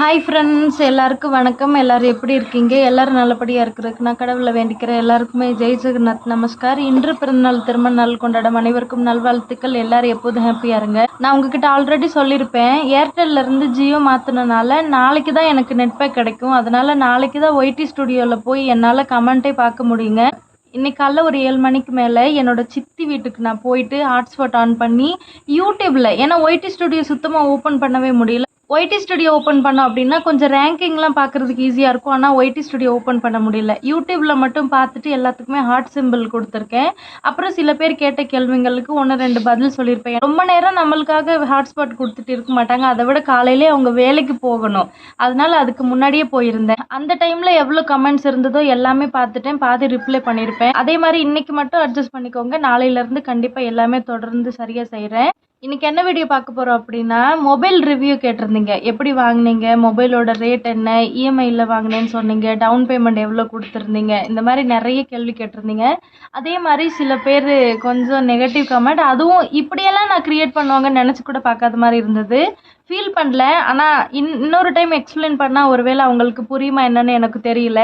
Hi friends எல்லாருக்கும் வணக்கம். எல்லாரும் எப்படி இருக்கீங்க? எல்லோரும் நல்லபடியாக இருக்கிறதுக்கு நான் கடவுளை வேண்டிக்கிறேன். எல்லாருக்குமே ஜெய் ஜெகநாத் நமஸ்கார். இன்று பிறந்தநாள் திருமண நாள் கொண்டாடும் அனைவருக்கும் நல்வாழ்த்துக்கள். எல்லோரும் எப்போதும் ஹாப்பியாக இருங்க. நான் உங்ககிட்ட ஆல்ரெடி சொல்லியிருப்பேன். ஏர்டெல்லேருந்து ஜியோ மாற்றினனால நாளைக்கு தான் எனக்கு நெட் பேக் கிடைக்கும். அதனால் நாளைக்கு தான் ஒய்டி ஸ்டுடியோவில் போய் என்னால் கமெண்ட்டே பார்க்க முடியுங்க. இன்னைக்கு காலைல ஒரு ஏழு மணிக்கு மேலே என்னோட சித்தி வீட்டுக்கு நான் போயிட்டு ஹாட்ஸ்பாட் ஆன் பண்ணி யூடியூப்பில் ஏன்னா ஒய்டி ஸ்டுடியோ சுத்தமாக ஓப்பன் பண்ணவே முடியல. ஒய்டி ஸ்டுடியோ ஓப்பன் பண்ணோம் அப்படின்னா கொஞ்சம் ரேங்கிங்லாம் பார்க்குறதுக்கு ஈஸியாக இருக்கும். ஆனால் ஒய்டி ஸ்டுடியோ ஓப்பன் பண்ண முடியல. யூடியூப்பில் மட்டும் பார்த்துட்டு எல்லாத்துக்குமே ஹார்ட் சிம்பிள் கொடுத்துருக்கேன். அப்புறம் சில பேர் கேட்ட கேள்விங்களுக்கு ஒன்று ரெண்டு பதில் சொல்லியிருப்பேன். ரொம்ப நேரம் நம்மளுக்காக ஹாட்ஸ்பாட் கொடுத்துட்டு இருக்க மாட்டாங்க. அதை விட காலையிலே அவங்க வேலைக்கு போகணும். அதனால அதுக்கு முன்னாடியே போயிருந்தேன். அந்த டைமில் எவ்வளோ கமெண்ட்ஸ் இருந்ததோ எல்லாமே பார்த்துட்டேன். பாதி ரிப்ளை பண்ணியிருப்பேன். அதே மாதிரி இன்னைக்கு மட்டும் அட்ஜஸ்ட் பண்ணிக்கோங்க. நாளையிலேருந்து கண்டிப்பாக எல்லாமே தொடர்ந்து சரியாக செய்கிறேன் இன்னைக்கு என்ன வீடியோ பார்க்க போறோம் அப்படின்னா மொபைல் ரிவ்யூ கேட்டிருந்தீங்க. எப்படி வாங்குனீங்க? மொபைலோட ரேட் என்ன? இஎம்ஐல வாங்கினேன்னு சொன்னீங்க. டவுன் பேமெண்ட் எவ்வளோ கொடுத்துருந்தீங்க? இந்த மாதிரி நிறைய கேள்வி கேட்டிருந்தீங்க. அதே மாதிரி சில பேர் கொஞ்சம் நெகட்டிவ் கமெண்ட் அதுவும் இப்படியெல்லாம் நான் கிரியேட் பண்ணுவாங்கன்னு நினச்சி கூட பார்க்காத மாதிரி இருந்தது. ஃபீல் பண்ணல. ஆனால் இன் இன்னொரு டைம் எக்ஸ்பிளைன் பண்ணால் ஒருவேளை அவங்களுக்கு புரியுமா என்னன்னு எனக்கு தெரியல.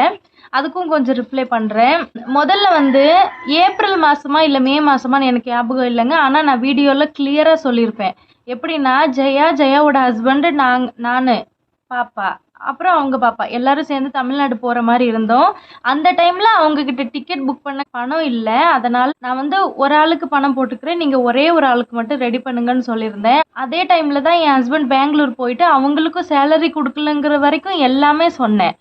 அதுக்கும் கொஞ்சம் ரிப்ளை பண்ணுறேன் முதல்ல வந்து ஏப்ரல் மாதமா இல்லை மே மாதமானு எனக்கு ஞாபகம் இல்லைங்க. ஆனால் நான் வீடியோவில் கிளியராக சொல்லியிருப்பேன். எப்படின்னா ஜெயா ஜெயாவோட ஹஸ்பண்டு நாங் நான் பாப்பா அப்புறம் அவங்க பாப்பா. எல்லாரும் சேர்ந்து தமிழ்நாடு போகிற மாதிரி இருந்தோம். அந்த டைமில் அவங்கக்கிட்ட டிக்கெட் புக் பண்ண பணம் இல்லை. அதனால் நான் வந்து ஒரு ஆளுக்கு பணம் போட்டுக்கிறேன். நீங்கள் ஒரே ஒரு ஆளுக்கு மட்டும் ரெடி பண்ணுங்கன்னு சொல்லியிருந்தேன். அதே டைமில் தான் என் ஹஸ்பண்ட் பெங்களூர் போயிட்டு அவங்களுக்கும் சேலரி கொடுக்கலங்கிற வரைக்கும் எல்லாமே சொன்னேன்.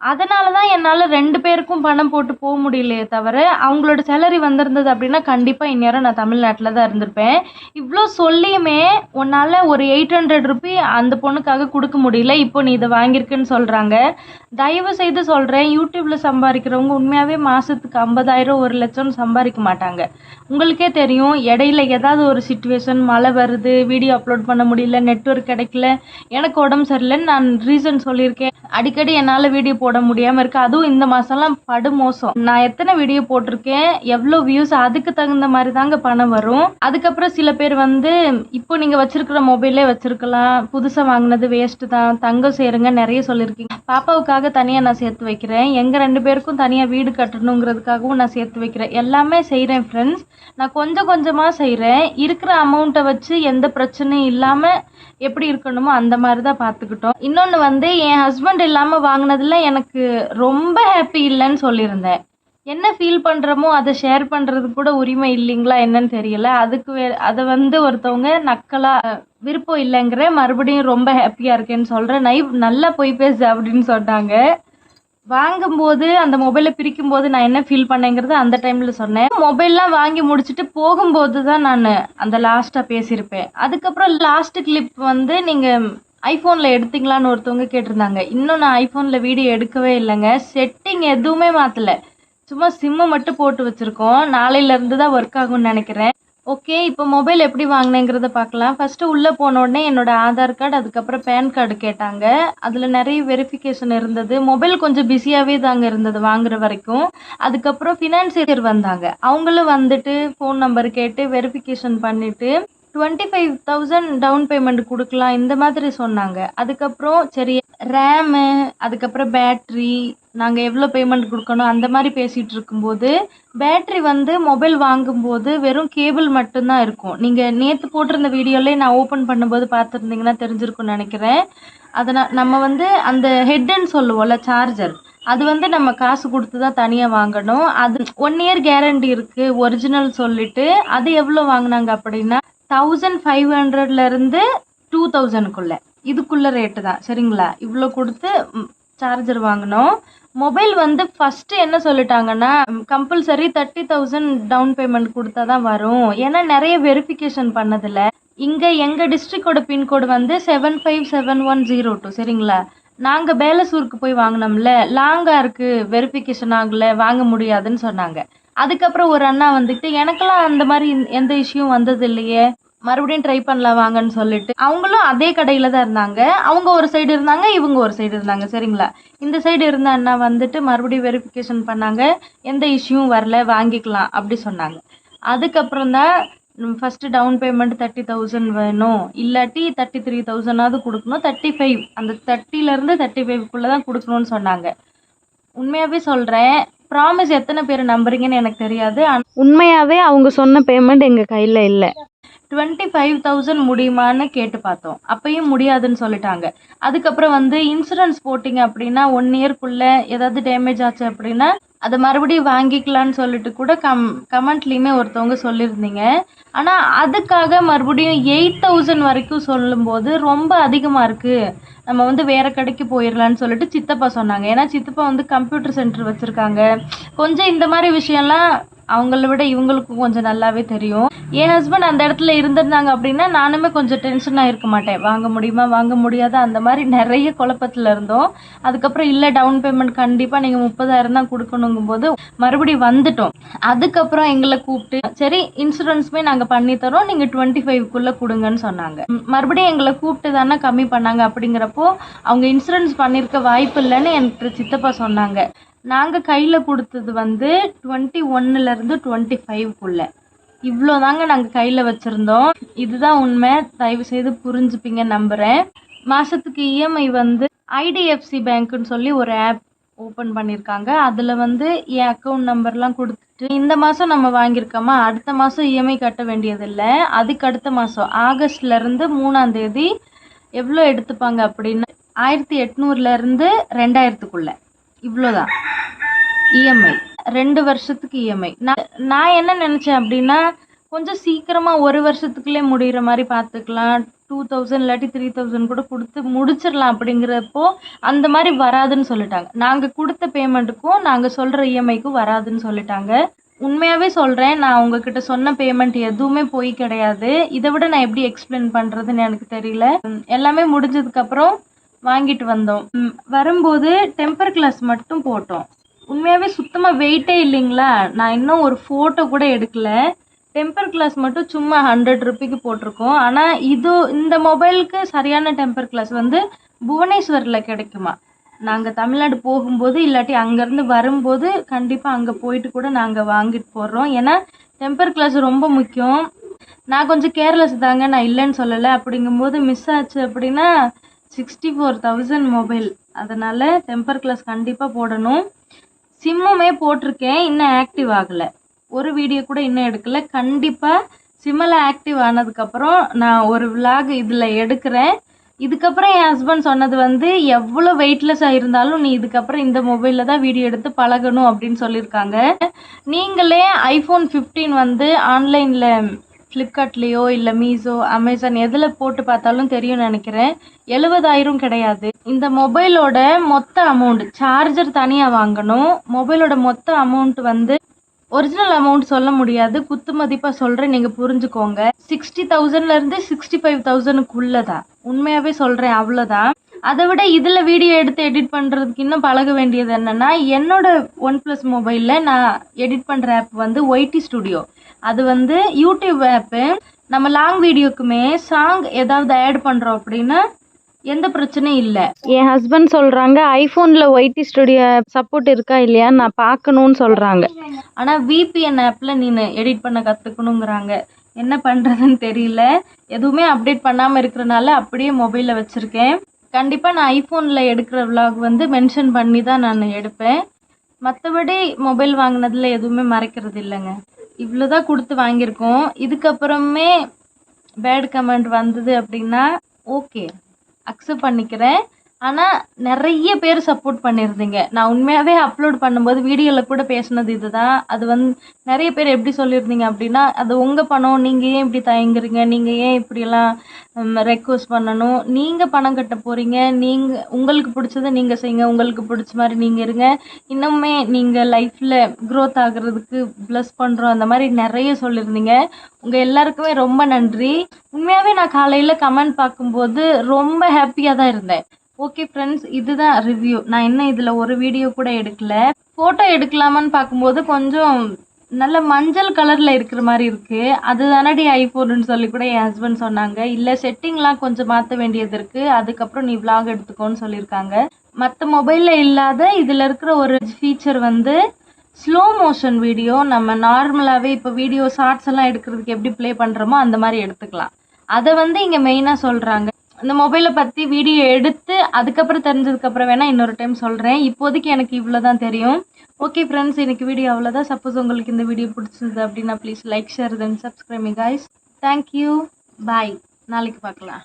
அதனால தான் என்னால் ரெண்டு பேருக்கும் பணம் போட்டு போக முடியலையே தவிர அவங்களோட சேலரி வந்திருந்தது அப்படின்னா கண்டிப்பாக இந்நேரம் நான் தமிழ்நாட்டில் தான் இருந்திருப்பேன். இவ்வளோ சொல்லியுமே உன்னால் ஒரு எயிட் ஹண்ட்ரட் ருபி அந்த பொண்ணுக்காக கொடுக்க முடியல இப்போ நீ இதை வாங்கியிருக்குன்னு சொல்கிறாங்க தயவு செய்து சொல்கிறேன் யூடியூப்பில் சம்பாதிக்கிறவங்க உண்மையாகவே மாதத்துக்கு ஐம்பதாயிரம் ஒரு லட்சம் சம்பாதிக்க மாட்டாங்க. உங்களுக்கே தெரியும் இடையில ஏதாவது ஒரு சுச்சுவேஷன் மழை வருது வீடியோ அப்லோட் பண்ண முடியல நெட்ஒர்க் கிடைக்கல எனக்கு உடம்பு சரியில்லைன்னு நான் ரீசன் சொல்லியிருக்கேன். அடிக்கடி என்னால் வீடியோ போட முடியாமல் இருக்கு. அதுவும் இந்த மாதம்லாம் படு மோசம். நான் எத்தனை வீடியோ போட்டிருக்கேன்? எவ்வளோ வியூஸ் அதுக்கு தகுந்த மாதிரி தாங்க பணம் வரும். அதுக்கப்புறம் சில பேர் வந்து இப்போ நீங்கள் வச்சிருக்கிற மொபைலே வச்சிருக்கலாம். புதுசாக வாங்கினது வேஸ்ட்டு தான். தங்கம் சேருங்க நிறைய சொல்லியிருக்கீங்க. பாப்பாவுக்காக தனியாக நான் சேர்த்து வைக்கிறேன். எங்கள் ரெண்டு பேருக்கும் தனியாக வீடு கட்டணுங்கிறதுக்காகவும் நான் சேர்த்து வைக்கிறேன். எல்லாமே செய்கிறேன் ஃப்ரெண்ட்ஸ் நான் கொஞ்சம் கொஞ்சமாக செய்கிறேன் இருக்கிற அமௌண்ட்டை வச்சு எந்த பிரச்சனையும் இல்லாமல் எப்படி இருக்கணுமோ அந்த மாதிரி தான் பார்த்துக்கிட்டோம். இன்னொன்று வந்து என் ஹஸ்பண்ட் இல்லாமல் வாங்கினதுல எனக்கு எனக்கு ரொம்ப ஹாப்பி இல்லைன்னு சொல்லியிருந்தேன். என்ன ஃபீல் பண்ணுறோமோ அதை ஷேர் பண்ணுறது கூட உரிமை இல்லைங்களா என்னன்னு தெரியல. அதுக்கு வே அதை வந்து ஒருத்தவங்க நக்கலாக விருப்பம் இல்லைங்கிற மறுபடியும் ரொம்ப ஹாப்பியாக இருக்கேன்னு சொல்கிறேன் நைவ் நல்லா போய் பேசு அப்படின்னு சொன்னாங்க. வாங்கும்போது அந்த மொபைலை பிரிக்கும் போது நான் என்ன ஃபீல் பண்ணேங்கிறது அந்த டைமில் சொன்னேன். மொபைல்லாம் வாங்கி முடிச்சுட்டு போகும்போது தான் நான் அந்த லாஸ்ட்டாக பேசியிருப்பேன். அதுக்கப்புறம் லாஸ்ட்டு கிளிப் வந்து நீங்கள் ஐஃபோனில் எடுத்தீங்களான்னு ஒருத்தவங்க கேட்டிருந்தாங்க. இன்னும் நான் ஐஃபோனில் வீடியோ எடுக்கவே இல்லைங்க. செட்டிங் எதுவுமே மாற்றலை சும்மா சிம்மு மட்டும் போட்டு வச்சுருக்கோம். நாளையிலேருந்து தான் ஒர்க் ஆகும்னு நினைக்கிறேன். ஓகே இப்போ மொபைல் எப்படி வாங்கினேங்கிறத பார்க்கலாம். ஃபஸ்ட்டு உள்ளே போன உடனே என்னோடய ஆதார் கார்டு அதுக்கப்புறம் பேன் கார்டு கேட்டாங்க. அதில் நிறைய வெரிஃபிகேஷன் இருந்தது. மொபைல் கொஞ்சம் பிஸியாகவே தாங்க இருந்தது வாங்குற வரைக்கும். அதுக்கப்புறம் ஃபினான்சியர் வந்தாங்க. அவங்களும் வந்துட்டு ஃபோன் நம்பர் கேட்டு வெரிஃபிகேஷன் பண்ணிவிட்டு twenty five thousand down payment கொடுக்கலாம் இந்த மாதிரி சொன்னாங்க. அதுக்கப்புறம் சரி ரேமு அதுக்கப்புறம் பேட்ரி நாங்கள் எவ்வளோ பேமெண்ட் கொடுக்கணும் அந்த மாதிரி பேசிகிட்டு இருக்கும்போது பேட்ரி வந்து மொபைல் வாங்கும்போது வெறும் கேபிள் மட்டும்தான் இருக்கும். நீங்கள் நேற்று போட்டிருந்த வீடியோலே நான் ஓப்பன் பண்ணும்போது பார்த்துருந்தீங்கன்னா தெரிஞ்சிருக்கும்னு நினைக்கிறேன். அதனால் நம்ம வந்து அந்த ஹெட்டுன்னு சொல்லுவோம்ல சார்ஜர் அது வந்து நம்ம காசு கொடுத்து தான் தனியாக வாங்கணும். அது ஒன் இயர் கேரண்டி இருக்குது ஒரிஜினல் சொல்லிட்டு அது எவ்வளோ வாங்கினாங்க அப்படின்னா தௌசண்ட் ஃபைவ் ஹண்ட்ரட்லேருந்து டூ தௌசண்ட்குள்ளே இதுக்குள்ள ரேட்டு தான். சரிங்களா? இவ்வளோ கொடுத்து சார்ஜர் வாங்கினோம். மொபைல் வந்து ஃபஸ்ட்டு என்ன சொல்லிட்டாங்கன்னா compulsory thirty thousand down payment கொடுத்தா தான் வரும். ஏன்னா நிறைய வெரிஃபிகேஷன் பண்ணதில்ல. இங்கே எங்கள் டிஸ்ட்ரிக்டோட பின்கோடு வந்து seven five seven one zero two சரிங்களா? நாங்கள் பேலசூருக்கு போய் வாங்கினோம்ல லாங்காக இருக்குது வெரிஃபிகேஷன் ஆகலை வாங்க முடியாதுன்னு சொன்னாங்க. அதுக்கப்புறம் ஒரு அண்ணா வந்துட்டு எனக்கெல்லாம் அந்த மாதிரி எந்த இஷ்யூவும் வந்தது இல்லையே. மறுபடியும் ட்ரை பண்ணலாம் வாங்கன்னு சொல்லிட்டு. அவங்களும் அதே கடையில் தான் இருந்தாங்க. அவங்க ஒரு சைடு இருந்தாங்க இவங்க ஒரு சைடு இருந்தாங்க சரிங்களா? இந்த சைடு இருந்த அண்ணா வந்துட்டு மறுபடியும் வெரிஃபிகேஷன் பண்ணாங்க. எந்த இஷ்யூவும் வரல வாங்கிக்கலாம் அப்படி சொன்னாங்க. அதுக்கப்புறம் தான் first down payment thirty thousand வேணும். இல்லாட்டி தேர்ட்டி த்ரீ தௌசண்டாவது கொடுக்கணும். தேர்ட்டி ஃபைவ் அந்த தேர்ட்டிலேருந்து தேர்ட்டி ஃபைவ்க்குள்ளே தான் கொடுக்கணும்னு சொன்னாங்க. உண்மையாகவே சொல்கிறேன் ப்ராமிஸ் எத்தனை பேர் நம்புறீங்கன்னு எனக்கு தெரியாது. உண்மையாகவே அவங்க சொன்ன பேமெண்ட் எங்கள் கையில் இல்லை. டுவெண்ட்டி ஃபைவ் தௌசண்ட் முடியுமான்னு கேட்டு பார்த்தோம். அப்பயும் முடியாதுன்னு சொல்லிட்டாங்க. அதுக்கப்புறம் வந்து இன்சூரன்ஸ் போட்டிங்க அப்படின்னா ஒன் இயர்க்குள்ளே ஏதாவது டேமேஜ் ஆச்சு அப்படின்னா அதை மறுபடியும் வாங்கிக்கலான்னு சொல்லிட்டு கூட கம் கமெண்ட்லேயுமே ஒருத்தவங்க சொல்லியிருந்தீங்க. ஆனால் அதுக்காக மறுபடியும் எயிட் தௌசண்ட் வரைக்கும் சொல்லும்போது ரொம்ப அதிகமாக இருக்குது நம்ம வந்து வேறு கடைக்கு போயிடலான்னு சொல்லிட்டு சித்தப்பா சொன்னாங்க. ஏன்னா சித்தப்பா வந்து கம்ப்யூட்டர் சென்டர் வச்சுருக்காங்க. கொஞ்சம் இந்த மாதிரி விஷயம்லாம் அவங்கள விட இவங்களுக்கும் கொஞ்சம் நல்லாவே தெரியும். என் ஹஸ்பண்ட் அந்த இடத்துல இருந்திருந்தாங்க அப்படின்னா நானுமே கொஞ்சம் டென்ஷனாக இருக்க மாட்டேன். வாங்க முடியுமா? வாங்க முடியாதா? அந்த மாதிரி நிறைய குழப்பத்தில் இருந்தோம். அதுக்கப்புறம் இல்லை டவுன் பேமெண்ட் கண்டிப்பாக நீங்கள் முப்பதாயிரம் தான் கொடுக்கணுங்கும் போது மறுபடியும் வந்துட்டோம். அதுக்கப்புறம் எங்களை கூப்பிட்டு சரி இன்சூரன்ஸுமே நாங்கள் பண்ணி தரோம். நீங்கள் டுவெண்ட்டி ஃபைவ்க்குள்ளே கொடுங்கன்னு சொன்னாங்க. மறுபடியும் எங்களை கூப்பிட்டு தானே கம்மி பண்ணாங்க அப்படிங்கிறப்போ அவங்க இன்சூரன்ஸ் பண்ணியிருக்க வாய்ப்பு இல்லைன்னு எனக்கு சித்தப்பா சொன்னாங்க. நாங்கள் கையில் கொடுத்தது வந்து டுவெண்ட்டி ஒன்னுலேருந்து டுவெண்ட்டி ஃபைவ்க்குள்ளே இவ்வளோ தாங்க நாங்கள் கையில் வச்சுருந்தோம். இதுதான் உண்மை. தயவு செய்து புரிஞ்சுப்பீங்க நம்புகிறேன் மாதத்துக்கு இஎம்ஐ வந்து ஐடிஎஃப்சி பேங்க்குன்னு சொல்லி ஒரு ஆப் ஓப்பன் பண்ணியிருக்காங்க அதில் வந்து என் அக்கௌண்ட் நம்பர்லாம் கொடுத்துட்டு இந்த மாதம் நம்ம வாங்கியிருக்கோமா? அடுத்த மாதம் இஎம்ஐ கட்ட வேண்டியதில்லை. அதுக்கு அடுத்த மாதம் ஆகஸ்ட்லேருந்து மூணாந்தேதி எவ்வளோ எடுத்துப்பாங்க அப்படின்னா? ஆயிரத்தி எட்நூறுலேருந்து ரெண்டாயிரத்துக்குள்ளே. இவ்வளோதான். இஎம்ஐ. ரெண்டு வருஷத்துக்கு இஎம்ஐ. நான் நான் என்ன நினச்சேன் அப்படின்னா கொஞ்சம் சீக்கிரமாக ஒரு வருஷத்துக்குள்ளே முடிகிற மாதிரி பார்த்துக்கலாம். டூ தௌசண்ட் இல்லாட்டி த்ரீ தௌசண்ட் கூட கொடுத்து முடிச்சிடலாம் அப்படிங்கிறப்போ அந்த மாதிரி வராதுன்னு சொல்லிட்டாங்க. நாங்கள் கொடுத்த பேமெண்ட்டுக்கும் நாங்கள் சொல்கிற இஎம்ஐக்கும் வராதுன்னு சொல்லிட்டாங்க. உண்மையாகவே சொல்கிறேன் நான் உங்ககிட்ட சொன்ன பேமெண்ட் எதுவுமே போய் கிடையாது. இதை விட நான் எப்படி எக்ஸ்பிளைன் பண்ணுறதுன்னு எனக்கு தெரியல. எல்லாமே முடிஞ்சதுக்கப்புறம் வாங்கிட்டு வந்தோம். வரும்போது டெம்பர் கிளாஸ் மட்டும் போட்டோம். உண்மையாகவே சுத்தமாக வெயிட்டே இல்லைங்களா? நான் இன்னும் ஒரு ஃபோட்டோ கூட எடுக்கல. டெம்பர் கிளாஸ் மட்டும் சும்மா ஹண்ட்ரட் ருபிக்கு போட்டிருக்கோம். ஆனால் இது இந்த மொபைலுக்கு சரியான டெம்பர் கிளாஸ் வந்து புவனேஸ்வரில் கிடைக்குமா? நாங்கள் தமிழ்நாடு போகும்போது இல்லாட்டி அங்கேருந்து வரும்போது கண்டிப்பாக அங்கே போயிட்டு கூட நாங்கள் வாங்கிட்டு போடுறோம் ஏன்னா டெம்பர் கிளாஸ் ரொம்ப முக்கியம். நான் கொஞ்சம் கேர்லெஸ் தாங்க நான் இல்லைன்னு சொல்லலை. அப்படிங்கும்போது மிஸ் ஆச்சு அப்படின்னா சிக்ஸ்டி ஃபோர் தௌசண்ட் மொபைல் அதனால் டெம்பர் கிளாஸ் கண்டிப்பாக போடணும். சிம்முமே போட்டிருக்கேன் இன்னும் ஆக்டிவ் ஆகலை. ஒரு வீடியோ கூட இன்னும் எடுக்கல. கண்டிப்பாக சிம்மில் ஆக்டிவ் ஆனதுக்கப்புறம் நான் ஒரு விலாக் இதில் எடுக்கிறேன். இதுக்கப்புறம் என் ஹஸ்பண்ட் சொன்னது வந்து எவ்வளோ வெயிட்லெஸ்ஸாக இருந்தாலும் நீ இதுக்கப்புறம் இந்த மொபைலில் தான் வீடியோ எடுத்து பழகணும் அப்படின்னு சொல்லியிருக்காங்க. நீங்களே ஐஃபோன் 15 வந்து ஆன்லைனில் ஃப்ளிப்கார்ட்லேயோ இல்லை மீஷோ அமேசான் எதில் போட்டு பார்த்தாலும் தெரியும் நினைக்கிறேன். எழுபதாயிரம் கிடையாது. இந்த மொபைலோட மொத்த அமௌண்ட் சார்ஜர் தனியாக வாங்கணும். மொபைலோட மொத்த அமௌண்ட் வந்து ஒரிஜினல் அமௌண்ட் சொல்ல முடியாது. குத்து மதிப்பாக சொல்கிறேன் நீங்கள் புரிஞ்சுக்கோங்க. சிக்ஸ்டி தௌசண்ட்லேருந்து சிக்ஸ்டி ஃபைவ் தௌசண்ட்க்குள்ளே தான் உண்மையாகவே சொல்கிறேன் அவ்வளோதான் அதை விட இதில் வீடியோ எடுத்து எடிட் பண்ணுறதுக்கு இன்னும் பழக வேண்டியது என்னென்னா என்னோட ஒன் ப்ளஸ் மொபைலில் நான் எடிட் பண்ணுற ஆப் வந்து ஒய்டி ஸ்டுடியோ அது வந்து யூடியூப் ஆப்பு நம்ம லாங் வீடியோக்குமே சாங் ஏதாவது ஆட் பண்ணுறோம் அப்படின்னா எந்த பிரச்சனையும் இல்லை. என் ஹஸ்பண்ட் சொல்கிறாங்க ஐஃபோனில் ஒய்டி ஸ்டுடியோ சப்போர்ட் இருக்கா இல்லையா நான் பார்க்கணுன்னு சொல்கிறாங்க ஆனால் விபிஎன் ஆப்பில் நீ எடிட் பண்ண கற்றுக்கணுங்கிறாங்க என்ன பண்ணுறதுன்னு தெரியல. எதுவுமே அப்டேட் பண்ணாமல் இருக்கிறனால அப்படியே மொபைலில் வச்சுருக்கேன். கண்டிப்பாக நான் ஐஃபோனில் எடுக்கிற vlog வந்து மென்ஷன் பண்ணி தான் நான் எடுப்பேன். மற்றபடி மொபைல் வாங்கினதுல எதுவுமே மறைக்கிறது இல்லைங்க. இவ்வளோ தான் கொடுத்து வாங்கியிருக்கோம். இதுக்கப்புறமே பேட் கமெண்ட் வந்தது அப்படின்னா ஓகே அக்செப்ட் பண்ணிக்கிறேன். ஆனால் நிறைய பேர் சப்போர்ட் பண்ணியிருந்தீங்க. நான் உண்மையாகவே அப்லோட் பண்ணும்போது வீடியோவில் கூட பேசுனது இதுதான். அது வந்து நிறைய பேர் எப்படி சொல்லியிருந்தீங்க அப்படின்னா அது உங்கள் பணம் நீங்கள் ஏன் இப்படி தயங்குறீங்க? நீங்கள் ஏன் இப்படியெல்லாம் ரெக்வஸ்ட் பண்ணணும்? நீங்கள் பணம் கட்ட போகிறீங்க நீங்கள் உங்களுக்கு பிடிச்சதை நீங்கள் செய்யுங்க. உங்களுக்கு பிடிச்ச மாதிரி நீங்கள் இருங்க. இன்னுமே நீங்கள் லைஃப்பில் க்ரோத் ஆகுறதுக்கு ப்ளஸ் பண்ணுறோம் அந்த மாதிரி நிறைய சொல்லியிருந்தீங்க. உங்கள் எல்லாருக்குமே ரொம்ப நன்றி. உண்மையாகவே நான் காலையில் கமெண்ட் பார்க்கும்போது ரொம்ப ஹாப்பியாக தான் இருந்தேன். ஓகே ஃப்ரெண்ட்ஸ் இதுதான் ரிவ்யூ நான் இன்னும் இதில் ஒரு வீடியோ கூட எடுக்கல. ஃபோட்டோ எடுக்கலாமான்னு பார்க்கும்போது கொஞ்சம் நல்ல மஞ்சள் கலரில் இருக்கிற மாதிரி இருக்குது அது தானடி ஐஃபோனுன்னு சொல்லி கூட என் ஹஸ்பண்ட் சொன்னாங்க. இல்லை செட்டிங்லாம் கொஞ்சம் மாற்ற வேண்டியது இருக்குது அதுக்கப்புறம் நீ vlog எடுத்துக்கோன்னு சொல்லியிருக்காங்க. மற்ற மொபைலில் இல்லாத இதில் இருக்கிற ஒரு ஃபீச்சர் வந்து ஸ்லோ மோஷன் வீடியோ நம்ம நார்மலாகவே இப்போ வீடியோ ஷார்ட்ஸ் எல்லாம் எடுக்கிறதுக்கு எப்படி ப்ளே பண்ணுறோமோ அந்த மாதிரி எடுத்துக்கலாம். அதை வந்து இங்கே மெயினாக சொல்கிறாங்க இந்த மொபைலை பற்றி வீடியோ எடுத்து அதுக்கப்புறம் தெரிஞ்சதுக்கப்புறம் வேணால் இன்னொரு டைம் சொல்கிறேன் இப்போதைக்கு எனக்கு இவ்வளோ தான் தெரியும். ஓகே ஃப்ரெண்ட்ஸ் எனக்கு வீடியோ அவ்வளோதான் சப்போஸ் உங்களுக்கு இந்த வீடியோ பிடிச்சிருந்தது அப்படின்னா please like share then subscribing guys thank you bye நாளைக்கு பார்க்கலாம்.